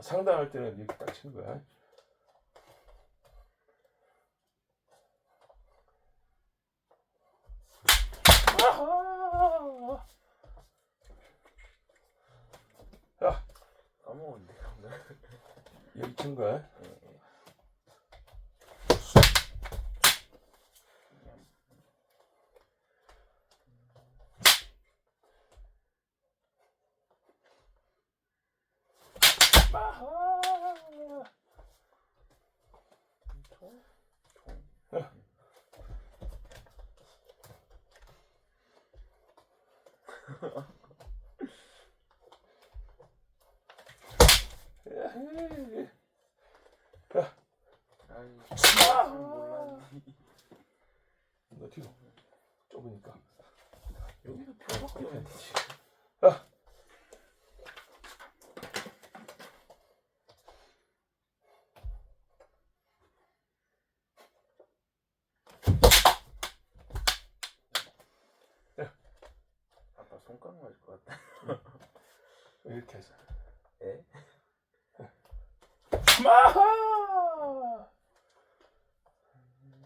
상단할 때는 이렇게 딱 치는 거야. 야, 까먹었는데. 여기 치는 거야. 예. 아하! 통? 너 뒤로 좁으니까. 여기도 표밖에 없는데 지금. 아. 아빠 손가락 맞을 것 같다. 이렇게 해서. 예? 아하!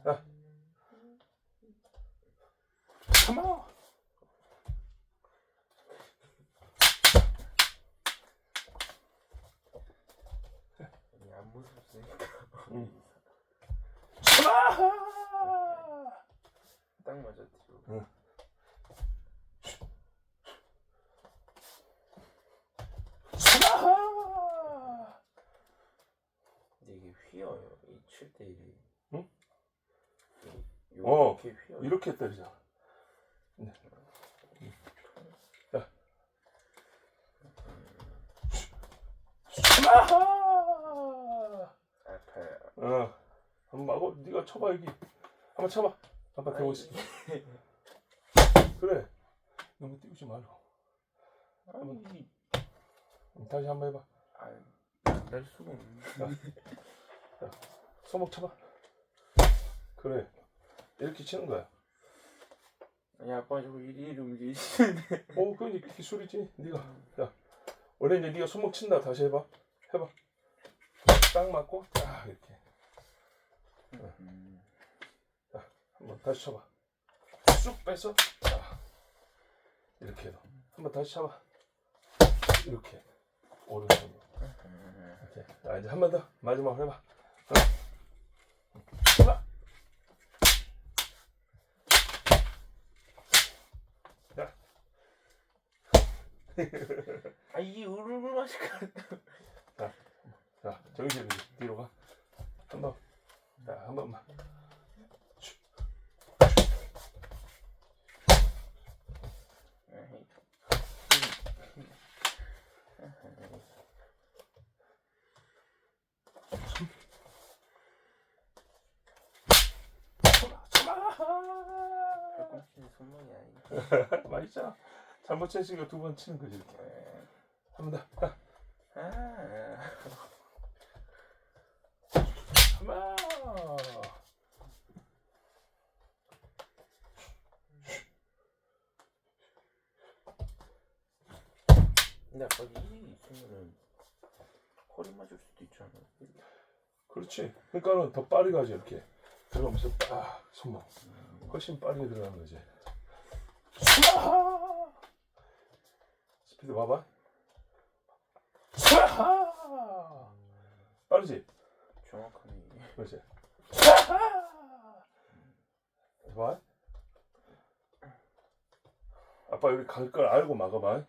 야. 가만. 아니, 안 무섭으니까. 응. 아하! 딱 맞았지. 응. 아하! 근데 이게 휘어요. 이 7대 1이. 응? 요, 이렇게 때리자. 네. 야. 아하! 어. 한번 마고 네가 쳐봐 여기. 한번 쳐봐. 아빠 대고 있어. 그래. 너무 띄우지 말고. 아니, 다시 한번 해봐. 아, 날 수가 없네. 손목 쳐봐. 그래. 이렇게 치는 거야. 아니, 아빠 저거 이리 움직이시는데. 어, 그건 이제 기술이지. 네가. 야, 원래 이제 네가 손목 친다. 다시 해봐. 해봐. 딱 맞고 딱 이렇게. 음. 한번 다시 쳐봐. 쑥 빼서 자, 이렇게 해서 한번 다시 쳐봐. 이렇게 오른손으로 이렇게. 자 이제 한 번 더 마지막 해봐. 아, 이게 마실 것 같다. 자 정신 뒤로 가. 한 번. 자, 한 번만. 손목이 아니고. 맛있잖아. 잘못 쳤으니까 두번 치는 거지 이렇게. 한 번 더. 자, 아, 한 번. 근데 아빠 일이 있으면은 허리 맞을 수도 있잖아. 그렇지. 그러니까는 더 빠르게 가지 이렇게. 들어가면서 딱 손목. 훨씬 빠르게 들어가는 거지. 스마하! 봐봐. 스마하! 빠르지? 정확하네. 그렇지. 스마하! 봐. 아빠 여기 갈 걸 알고 막아봐.